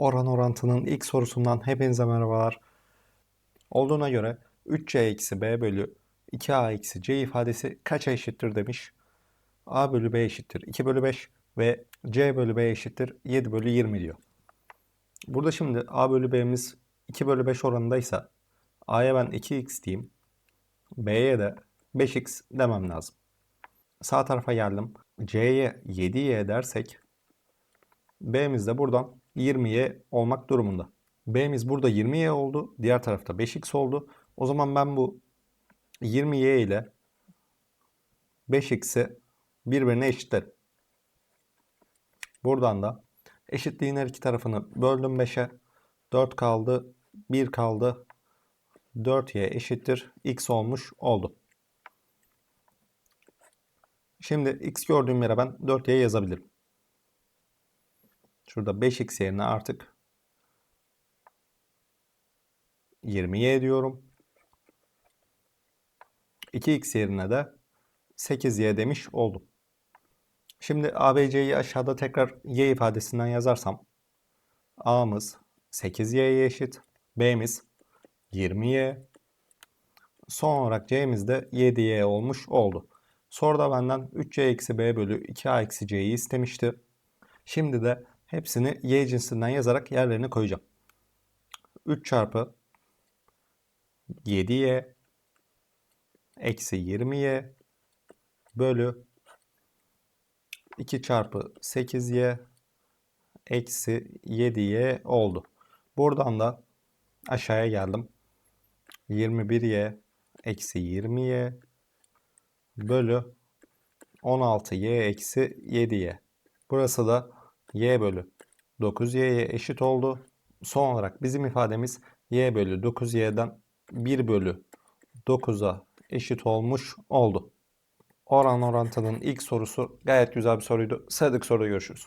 Oran orantının ilk sorusundan hepinize merhabalar. Olduğuna göre 3c eksi b bölü 2a eksi c ifadesi kaça eşittir demiş. a bölü b eşittir 2 bölü 5 ve c bölü b eşittir 7 bölü 20 diyor. Burada şimdi a bölü b'miz 2 bölü 5 oranındaysa a'ya ben 2x diyeyim. b'ye de 5x demem lazım. Sağ tarafa geldim. c'ye 7y dersek B'miz de buradan 20y olmak durumunda. B'miz burada 20y oldu. Diğer tarafta 5x oldu. O zaman ben bu 20y ile 5x'i birbirine eşitlerim. Buradan da eşitliğin her iki tarafını böldüm 5'e. 4 kaldı. 1 kaldı. 4y eşittir. x olmuş oldu. Şimdi x gördüğüm yere ben 4y yazabilirim. Şurada 5x yerine artık 20y diyorum. 2x yerine de 8y demiş oldum. Şimdi ABC'yi aşağıda tekrar y ifadesinden yazarsam A'mız 8y'ye eşit. B'miz 20y. Son olarak C'miz de 7y olmuş oldu. Soruda benden 3c eksi b bölü 2a eksi c'yi istemişti. Şimdi de hepsini y cinsinden yazarak yerlerine koyacağım. 3 çarpı 7y eksi 20y bölü 2 çarpı 8y eksi 7y oldu. Buradan da aşağıya geldim. 21y eksi 20y bölü 16y eksi 7y. Burası da y bölü 9y'ye eşit oldu. Son olarak bizim ifademiz y bölü 9y'den 1 bölü 9'a eşit olmuş oldu. Oran orantının ilk sorusu gayet güzel bir soruydu. Sıradaki soruda görüşürüz.